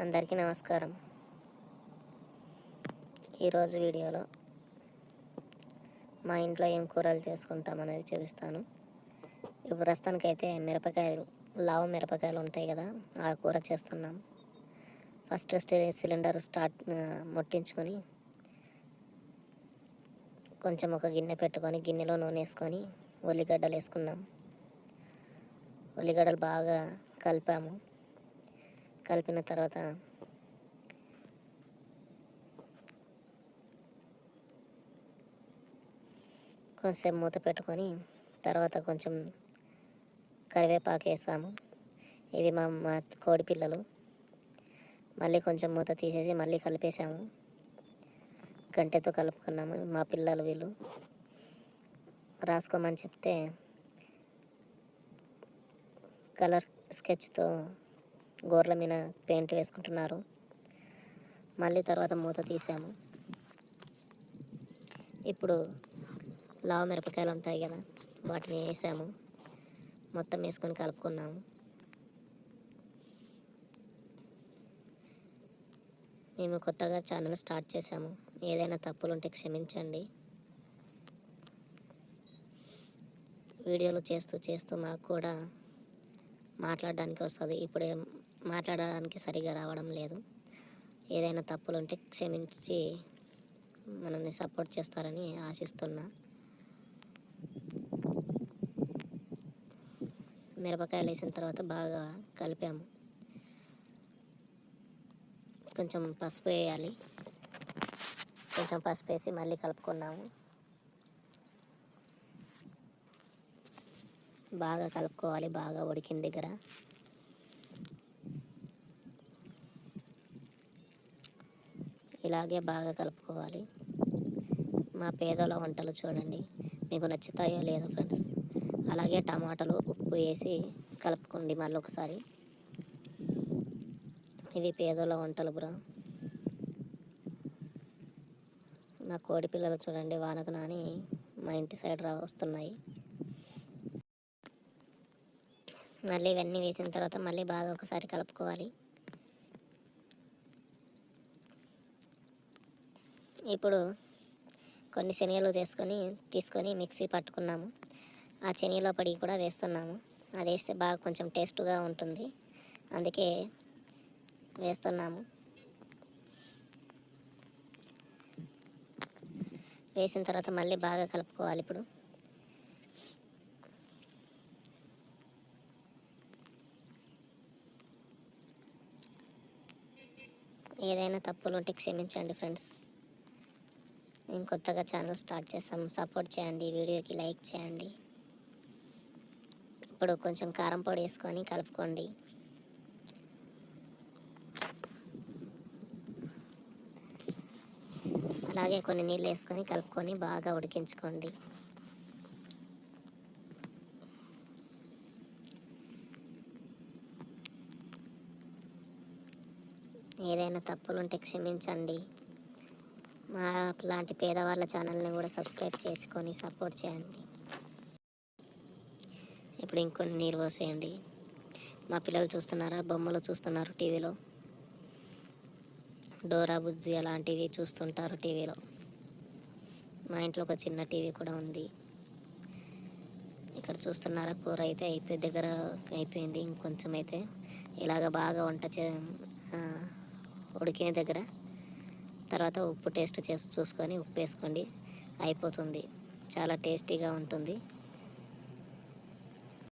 అందరికీ నమస్కారం. ఈరోజు వీడియోలో మా ఇంట్లో ఏం కూరలు చేసుకుంటాం అనేది చూపిస్తాను. ఇప్పుడు ప్రస్తుతానికైతే మిరపకాయలు లావు మిరపకాయలు ఉంటాయి కదా ఆ కూర చేస్తున్నాం. ఫస్ట్ స్టే- సిలిండర్ స్టార్ట్ ముట్టించుకొని కొంచెం ఒక గిన్నె పెట్టుకొని గిన్నెలో నూనె వేసుకొని ఉల్లిగడ్డలు వేసుకున్నాం. ఉల్లిగడ్డలు బాగా కలిపాము. కలిపిన తర్వాత కొంచెం మూత పెట్టుకొని తర్వాత కొంచెం కరివేపాకు వేసాము ఇవి మా మా కోడి పిల్లలు. మళ్ళీ కొంచెం మూత తీసేసి మళ్ళీ కలిపేసాము. గంటెతో కలుపుకున్నాము. మా పిల్లలు వీళ్ళు రాసుకోమని చెప్తే కలర్ స్కెచ్తో గోర్ల మీద పెయింట్ వేసుకుంటున్నారు. మళ్ళీ తర్వాత మూత తీసాము. ఇప్పుడు లావు మిరపకాయలు ఉంటాయి కదా వాటిని వేసాము. మొత్తం వేసుకొని కలుపుకున్నాము. మేము కొత్తగా ఛానల్ స్టార్ట్ చేసాము. ఏదైనా తప్పులు ఉంటే క్షమించండి. వీడియోలు చేస్తూ చేస్తూ మాకు కూడా మాట్లాడడానికి వస్తుంది. ఇప్పుడే మాట్లాడడానికి సరిగా రావడం లేదు. ఏదైనా తప్పులు ఉంటే క్షమించి మనల్ని సపోర్ట్ చేస్తారని ఆశిస్తున్నా. మిరపకాయలు వేసిన తర్వాత బాగా కలిపాము. కొంచెం పసుపు వేయాలి. కొంచెం పసుపు వేసి మళ్ళీ కలుపుకున్నాము. బాగా కలుపుకోవాలి. బాగా ఉడికిన దగ్గర. ఇలాగే బాగా కలుపుకోవాలి. మా పేదోళ్ళ వంటలు చూడండి. మీకు నచ్చుతాయో లేదో ఫ్రెండ్స్. అలాగే టమాటాలు ఉప్పు వేసి కలుపుకోండి మళ్ళీ ఒకసారి. ఇవి పేదోళ్ళ వంటలు బ్రో. మా కోడి పిల్లలు చూడండి వానకు నాని మా ఇంటి సైడ్ రా వస్తున్నాయి. మళ్ళీ ఇవన్నీ వేసిన తర్వాత మళ్ళీ బాగా ఒకసారి కలుపుకోవాలి. ఇప్పుడు కొన్ని శనగలు తీసుకొని తీసుకొని మిక్సీ పట్టుకున్నాము. ఆ శనగలో పడి కూడా వేస్తున్నాము. అది వేస్తే బాగా కొంచెం టేస్ట్గా ఉంటుంది. అందుకే వేస్తున్నాము. వేసిన తర్వాత మళ్ళీ బాగా కలుపుకోవాలి ఇప్పుడు. ఏదైనా తప్పులు ఉంటే క్షమించండి ఫ్రెండ్స్. నేను కొత్తగా ఛానల్ స్టార్ట్ చేసాం సపోర్ట్ చేయండి. వీడియోకి లైక్ చేయండి. ఇప్పుడు కొంచెం కారం పొడి వేసుకొని కలుపుకోండి. అలాగే కొన్ని నీళ్ళు వేసుకొని కలుపుకొని బాగా ఉడికించుకోండి. ఏదైనా తప్పులు ఉంటే క్షమించండి. మా లాంటి పేదవాళ్ళ ఛానల్ని కూడా సబ్స్క్రైబ్ చేసుకొని సపోర్ట్ చేయండి. ఇప్పుడు ఇంకొన్ని నీరు పోసేయండి. మా పిల్లలు చూస్తున్నారా? బొమ్మలు చూస్తున్నారు టీవీలో. డోరా బుజ్జి అలాంటివి చూస్తుంటారు టీవీలో. మా ఇంట్లో ఒక చిన్న టీవీ కూడా ఉంది. ఇక్కడ చూస్తున్నారా? కూర అయితే అయిపోయి దగ్గర అయిపోయింది. ఇంకొంచెం అయితే ఇలాగ బాగా వంట చే ఉడికిన దగ్గర తర్వాత ఉప్పు టేస్ట్ చేసి చూసుకొని ఉప్పు వేసుకోండి అయిపోతుంది. చాలా టేస్టీగా ఉంటుంది.